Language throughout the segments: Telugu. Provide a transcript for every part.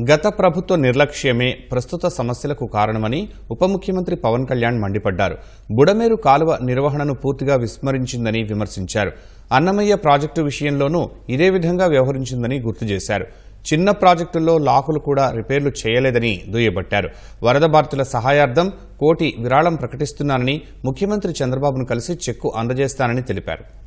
గత ప్రభుత్వ నిర్లక్ష్యమే ప్రస్తుత సమస్యలకు కారణమని ఉప ముఖ్యమంత్రి పవన్ కళ్యాణ్ మండిపడ్డారు. బుడమేరు కాలువ నిర్వహణను పూర్తిగా విస్మరించిందని విమర్శించారు. అన్నమయ్య ప్రాజెక్టు విషయంలోనూ ఇదే విధంగా వ్యవహరించిందని గుర్తు చేశారు. చిన్న ప్రాజెక్టుల్లో లాకులు కూడా రిపేర్లు చేయలేదని దుయ్యబట్టారు. వరద బాధితుల సహాయార్థం కోటి విరాళం ప్రకటిస్తున్నానని ముఖ్యమంత్రి చంద్రబాబును కలిసి చెక్కు అందజేస్తానని తెలిపారు.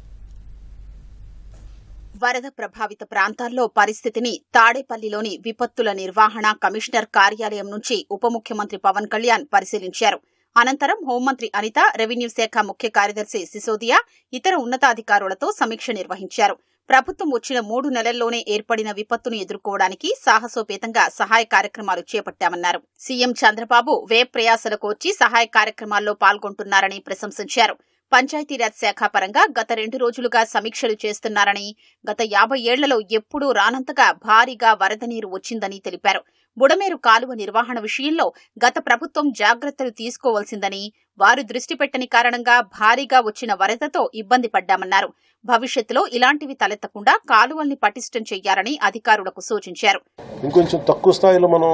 వరద ప్రభావిత ప్రాంతాల్లో పరిస్థితిని తాడేపల్లిలోని విపత్తుల నిర్వహణ కమిషనర్ కార్యాలయం నుంచి ఉప ముఖ్యమంత్రి పవన్ కళ్యాణ్ పరిశీలించారు. అనంతరం హోంమంత్రి అనిత రెవెన్యూ శాఖ ముఖ్య కార్యదర్శి సిసోదియా ఇతర ఉన్నతాధికారులతో సమీక్ష నిర్వహించారు. ప్రభుత్వం వచ్చిన మూడు నెలల్లోనే ఏర్పడిన విపత్తును ఎదుర్కోవడానికి సాహసోపేతంగా సహాయ కార్యక్రమాలు చేపట్టామన్నారు. సీఎం చంద్రబాబు వే ప్రయాసలకు వచ్చి సహాయ కార్యక్రమాల్లో పాల్గొంటున్నారని ప్రశంసించారు. పంచాయతీరాజ్ శాఖ పరంగా గత రెండు రోజులుగా సమీక్షలు చేస్తున్నారని గత యాభై ఏళ్ళలో ఎప్పుడూ రానంతగా భారీగా వరద నీరు వచ్చిందని తెలిపారు. బుడమేరు కాలువ నిర్వహణ విషయంలో గత ప్రభుత్వం జాగ్రత్తలు తీసుకోవాల్సిందని వారు దృష్టి పెట్టని కారణంగా భారీగా వచ్చిన వరదతో ఇబ్బంది పడ్డామన్నారు. భవిష్యత్తులో ఇలాంటివి తలెత్తకుండా కాలువల్ని పటిష్టం చేయాలని అధికారులకు సూచించారు. ఇంకొంచెం తక్కువ స్థాయిలో మనం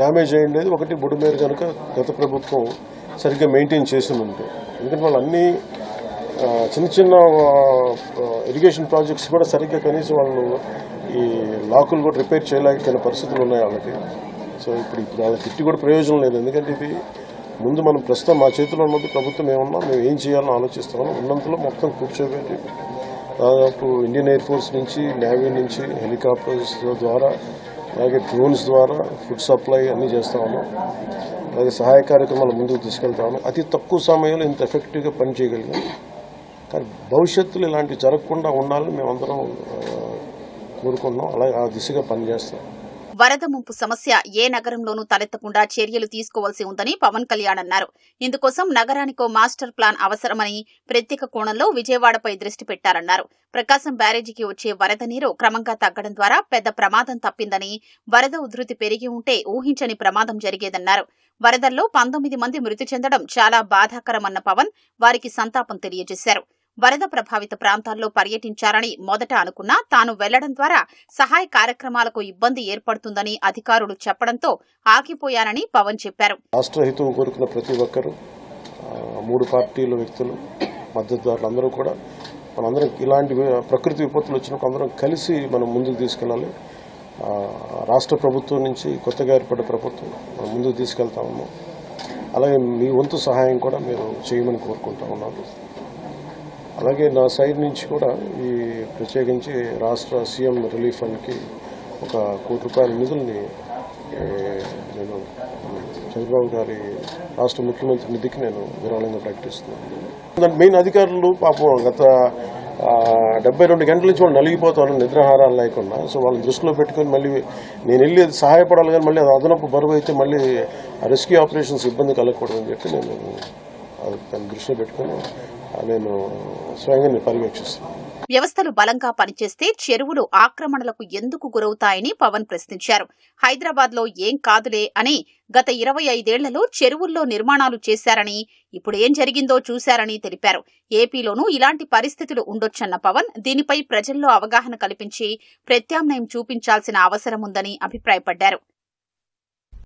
డ్యామేజ్ అయ్యిండేది ఒకటి బుడమేరు కనుక గత ప్రభుత్వం సరిగ్గా మెయింటైన్ చేసి ఎందుకంటే వాళ్ళు అన్ని చిన్న చిన్న ఇరిగేషన్ ప్రాజెక్ట్స్ కూడా సరిగ్గా కనీసం వాళ్ళు ఈ లాకులు కూడా రిపేర్ చేయలేకపోయిన పరిస్థితులు ఉన్నాయి వాళ్ళకి. సో ఇప్పుడు ఇప్పుడు వాళ్ళకి తిట్టి కూడా ప్రయోజనం లేదు. ఎందుకంటే ఇది ముందు మనం ప్రస్తుతం మా చేతిలో ఉన్నది ప్రభుత్వం ఏమన్నా మేము ఏం చేయాలని ఆలోచిస్తామో ఉన్నంతలో మొత్తం కూర్చోబెట్టి దాదాపు ఇండియన్ ఎయిర్ ఫోర్స్ నుంచి నేవీ నుంచి హెలికాప్టర్స్ ద్వారా అలాగే డ్రోన్స్ ద్వారా ఫుడ్ సప్లై అన్నీ చేస్తా ఉన్నాం. అలాగే సహాయ కార్యక్రమాలు ముందుకు తీసుకెళ్తాము అతి తక్కువ సమయంలో ఇంత ఎఫెక్టివ్గా పనిచేయగలిగాం. కానీ భవిష్యత్తులో ఇలాంటివి జరగకుండా ఉండాలని మేమందరం కోరుకున్నాం. అలాగే ఆ దిశగా పనిచేస్తాం. వరద ముంపు సమస్య ఏ నగరంలోనూ తలెత్తకుండా చర్యలు తీసుకోవాల్సి ఉందని పవన్ కళ్యాణ్ అన్నారు. ఇందుకోసం నగరానికో మాస్టర్ ప్లాన్ అవసరమని ప్రత్యేక కోణంలో విజయవాడపై దృష్టి పెట్టారన్నారు. ప్రకాశం బ్యారేజీకి వచ్చే వరద నీరు క్రమంగా తగ్గడం ద్వారా పెద్ద ప్రమాదం తప్పిందని వరద ఉధృతి పెరిగి ఉంటే ఊహించని ప్రమాదం జరిగేదన్నారు. వరదల్లో పంతొమ్మిది మంది మృతి చెందడం చాలా బాధాకరమన్న పవన్ వారికి సంతాపం తెలియజేశారు. వరద ప్రభావిత ప్రాంతాల్లో పర్యటించారని మొదట అనుకున్నా తాను వెళ్ళడం ద్వారా సహాయ కార్యక్రమాలకు ఇబ్బంది ఏర్పడుతుందని అధికారులు చెప్పడంతో ఆగిపోయానని పవన్ చెప్పారు. రాష్ట్ర హితం కోరుకున్న ప్రతి ఒక్కరూ మూడు పార్టీల వ్యక్తులు మద్దతుదారులు అందరూ కూడా మనందరం ఇలాంటి ప్రకృతి విపత్తులు వచ్చినప్పుడు అందరం కలిసి మనం ముందుకు తీసుకెళ్ళాలి. రాష్ట్ర ప్రభుత్వం నుంచి కొత్తగా ఏర్పడ్డ ప్రభుత్వం మనం ముందుకు తీసుకెళ్తా ఉన్నాం. అలాగే మీ వంతు సహాయం కూడా మీరు చేయమని కోరుకుంటా ఉన్నాను. అలాగే నా సైడ్ నుంచి కూడా ఈ ప్రత్యేకించి రాష్ట్ర సీఎం రిలీఫ్ ఫండ్కి ఒక కోటి రూపాయల నిధుల్ని నేను చంద్రబాబు గారి రాష్ట్ర ముఖ్యమంత్రి నిధికి నేను విరాళంగా ప్రకటిస్తున్నాను. దాని మెయిన్ అధికారులు పాపం గత డెబ్బై రెండు గంటల నుంచి వాళ్ళు నలిగిపోతారు నిద్రాహారాలు లేకుండా. సో వాళ్ళని దృష్టిలో పెట్టుకొని మళ్ళీ నేను వెళ్ళి అది సహాయపడాలి కానీ మళ్ళీ అది అదనపు బరువు అయితే మళ్ళీ రెస్క్యూ ఆపరేషన్స్ ఇబ్బంది కలగకూడదని చెప్పి నేను దాన్ని దృష్టిలో పెట్టుకుని నేను స్వయంగా పర్యవేక్షిస్తున్నాను వ్యవస్థలు బలంగా పనిచేస్తే చెరువులు ఆక్రమణలకు ఎందుకు గురవుతాయని పవన్ ప్రశ్నించారు. హైదరాబాద్లో ఏం కాదులే అని గత ఇరవై ఐదేళ్ళలో చెరువుల్లో నిర్మాణాలు చేశారని ఇప్పుడు ఏం జరిగిందో చూశారని తెలిపారు. ఏపీలోనూ ఇలాంటి పరిస్థితులు ఉండొచ్చన్న పవన్ దీనిపై ప్రజల్లో అవగాహన కల్పించి ప్రత్యామ్నాయం చూపించాల్సిన అవసరం ఉందని అభిప్రాయపడ్డారు.